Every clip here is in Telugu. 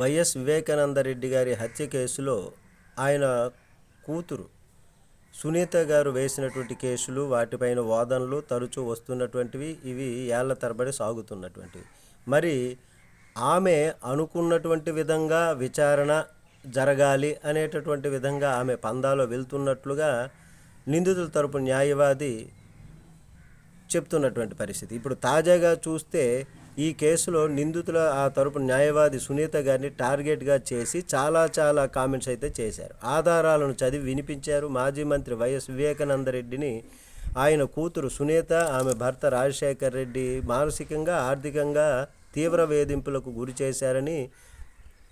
వైఎస్ వివేకానందరెడ్డి గారి హత్య కేసులో ఆయన కూతురు సునీత గారు వేసినటువంటి కేసులు వాటిపైన వాదనలు తరచూ వస్తున్నటువంటివి ఇవి ఏళ్ళ తరబడి సాగుతున్నటువంటివి. మరి ఆమె అనుకున్నటువంటి విధంగా విచారణ జరగాలి అనేటటువంటి విధంగా ఆమె పందాలో వెళ్తున్నట్లుగా నిందితుల తరపు న్యాయవాది చెప్తున్నటువంటి పరిస్థితి. ఇప్పుడు తాజాగా చూస్తే ఈ కేసులో నిందితుల ఆ తరపు న్యాయవాది సునీత గారిని టార్గెట్గా చేసి చాలా చాలా కామెంట్స్ అయితే చేశారు. ఆధారాలను చదివి వినిపించారు. మాజీ మంత్రి వైఎస్ వివేకానందరెడ్డిని ఆయన కూతురు సునీత ఆమె భర్త రాజశేఖర్ రెడ్డి మానసికంగా ఆర్థికంగా తీవ్ర వేధింపులకు గురి చేశారని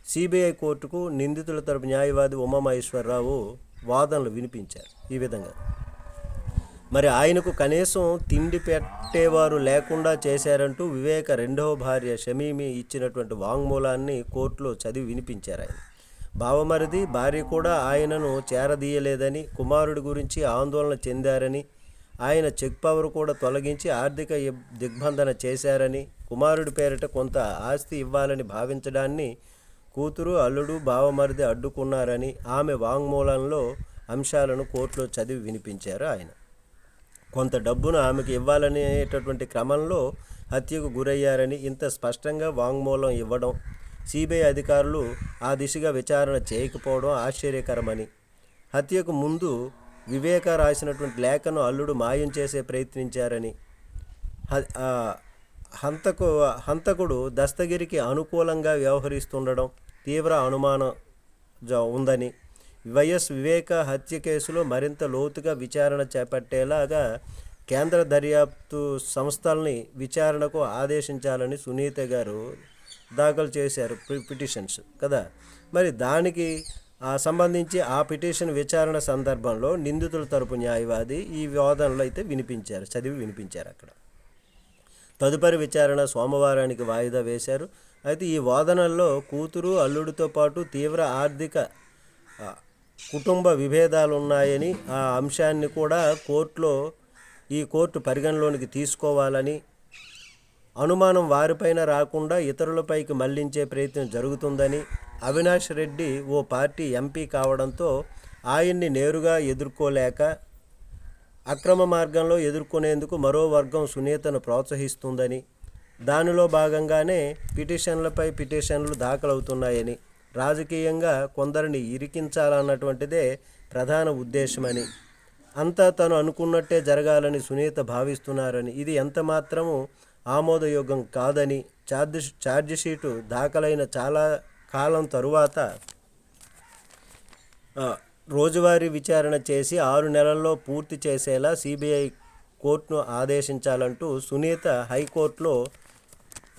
సిబిఐ కోర్టుకు నిందితుల తరపు న్యాయవాది ఉమామహేశ్వరరావు వాదనలు వినిపించారు. ఈ విధంగా మరి ఆయనకు కనీసం తిండి పెట్టేవారు లేకుండా చేశారంటూ వివేక రెండవ భార్య షమీమి ఇచ్చినటువంటి వాంగ్మూలాన్ని కోర్టులో చదివి వినిపించారు ఆయన. బావమరిది భార్య కూడా ఆయనను చేరదీయలేదని కుమారుడి గురించి ఆందోళన చెందారని ఆయన చెక్ పవర్ కూడా తొలగించి ఆర్థిక దిగ్బంధన చేశారని కుమారుడి పేరిట కొంత ఆస్తి ఇవ్వాలని భావించడాన్ని కూతురు అల్లుడు బావమరిది అడ్డుకున్నారని ఆమె వాంగ్మూలంలో అంశాలను కోర్టులో చదివి వినిపించారు ఆయన. కొంత డబ్బును ఆమెకు ఇవ్వాలనేటటువంటి క్రమంలో హత్యకు గురయ్యారని ఇంత స్పష్టంగా వాంగ్మూలం ఇవ్వడం సిబిఐ అధికారులు ఆ దిశగా విచారణ చేయకపోవడం ఆశ్చర్యకరమని. హత్యకు ముందు వివేక రాసినటువంటి లేఖను అల్లుడు మాయం చేసే ప్రయత్నించారని. హంతకు హంతకుడు దస్తగిరికి అనుకూలంగా వ్యవహరిస్తుండడం తీవ్ర అనుమానం జ- ఉందని. వైఎస్ వివేక హత్య కేసులో మరింత లోతుగా విచారణ చేపట్టేలాగా కేంద్ర దర్యాప్తు సంస్థల్ని విచారణకు ఆదేశించాలని సునీత గారు దాఖలు చేశారు పి- పిటిషన్స్ కదా? మరి దానికి సంబంధించి ఆ పిటిషన్ విచారణ సందర్భంలో నిందితుల తరపు న్యాయవాది ఈ వాదనలు అయితే వినిపించారు చదివి వినిపించారు అక్కడ. తదుపరి విచారణ సోమవారానికి వాయిదా వేశారు. అయితే ఈ వాదనల్లో కూతురు అల్లుడితో పాటు తీవ్ర ఆర్థిక కుటుంబ విభేదాలు ఉన్నాయని ఆ అంశాన్ని కూడా కోర్టులో ఈ కోర్టు పరిగణలోనికి తీసుకోవాలని అనుమానం వారిపైన రాకుండా ఇతరులపైకి మళ్ళించే ప్రయత్నం జరుగుతుందని అవినాష్ రెడ్డి ఓ పార్టీ ఎంపీ కావడంతో ఆయన్ని నేరుగా ఎదుర్కోలేక అక్రమ మార్గంలో ఎదుర్కొనేందుకు మరో వర్గం సునీతను ప్రోత్సహిస్తుందని దానిలో భాగంగానే పిటిషన్లపై పిటిషన్లు దాఖలవుతున్నాయని రాజకీయంగా కొందరిని ఇరికించాలన్నటువంటిదే ప్రధాన ఉద్దేశమని. అంతా తను అనుకున్నట్టే జరగాలని సునీత భావిస్తున్నారని. ఇది ఎంత మాత్రము కాదని ఛార్జ్ ఛార్జిషీటు దాఖలైన చాలా కాలం తరువాత రోజువారీ విచారణ చేసి ఆరు నెలల్లో పూర్తి చేసేలా సిబిఐ కోర్టును ఆదేశించాలంటూ సునీత హైకోర్టులో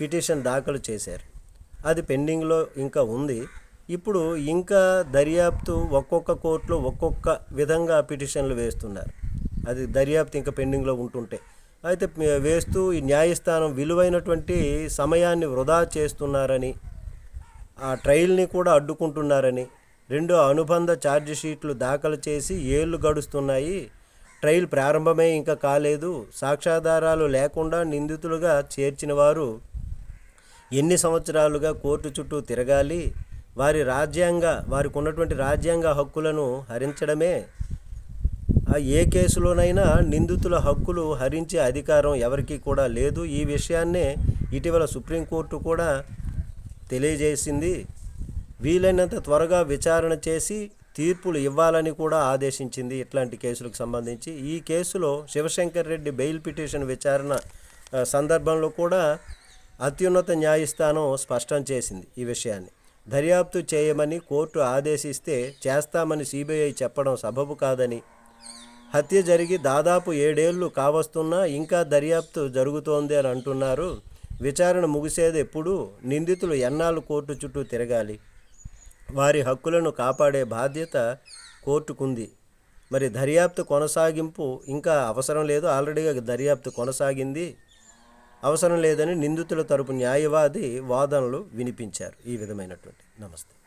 పిటిషన్ దాఖలు చేశారు. అది పెండింగ్లో ఇంకా ఉంది. ఇప్పుడు ఇంకా దర్యాప్తు ఒక్కొక్క కోర్టులో ఒక్కొక్క విధంగా పిటిషన్లు వేస్తున్నారు. అది దర్యాప్తు ఇంకా పెండింగ్లో ఉంటుంటే. అయితే వేస్తూ ఈ న్యాయస్థానం విలువైనటువంటి సమయాన్ని వృధా చేస్తున్నారని ఆ ట్రయల్ని కూడా అడ్డుకుంటున్నారని రెండు అనుబంధ ఛార్జ్ షీట్లు దాఖలు చేసి ఏళ్ళు గడుస్తున్నాయి. ట్రయల్ ప్రారంభమే ఇంకా కాలేదు. సాక్ష్యాధారాలు లేకుండా నిందితులుగా చేర్చిన వారు ఎన్ని సంవత్సరాలుగా కోర్టు చుట్టూ తిరగాలి? వారి రాజ్యాంగ వారికి ఉన్నటువంటి రాజ్యాంగ హక్కులను హరించడమే. ఆ ఏ కేసులోనైనా నిందితుల హక్కులు హరించే అధికారం ఎవరికీ కూడా లేదు. ఈ విషయాన్నే ఇటీవల సుప్రీంకోర్టు కూడా తెలియజేసింది. వీలైనంత త్వరగా విచారణ చేసి తీర్పులు ఇవ్వాలని కూడా ఆదేశించింది ఇట్లాంటి కేసులకు సంబంధించి. ఈ కేసులో శివశంకర్ రెడ్డి బెయిల్ పిటిషన్ విచారణ సందర్భంలో కూడా అత్యున్నత న్యాయస్థానం స్పష్టం చేసింది ఈ విషయాన్ని. దర్యాప్తు చేయమని కోర్టు ఆదేశిస్తే చేస్తామని సిబిఐ చెప్పడం సబబు కాదని. హత్య జరిగి దాదాపు ఏడేళ్ళు కావస్తున్నా ఇంకా దర్యాప్తు జరుగుతోంది అని అంటున్నారు. విచారణ ముగిసేది ఎప్పుడు నిందితులు ఎన్నాళ్ళు కోర్టు చుట్టూ తిరగాలి. వారి హక్కులను కాపాడే బాధ్యత కోర్టుకుంది. మరి దర్యాప్తు కొనసాగింపు ఇంకా అవసరం లేదు. ఆల్రెడీగా దర్యాప్తు కొనసాగింది. అవసరం లేదని నిందితుల తరపు న్యాయవాది వాదనలు వినిపించారు. ఈ విధమైనటువంటి నమస్తే.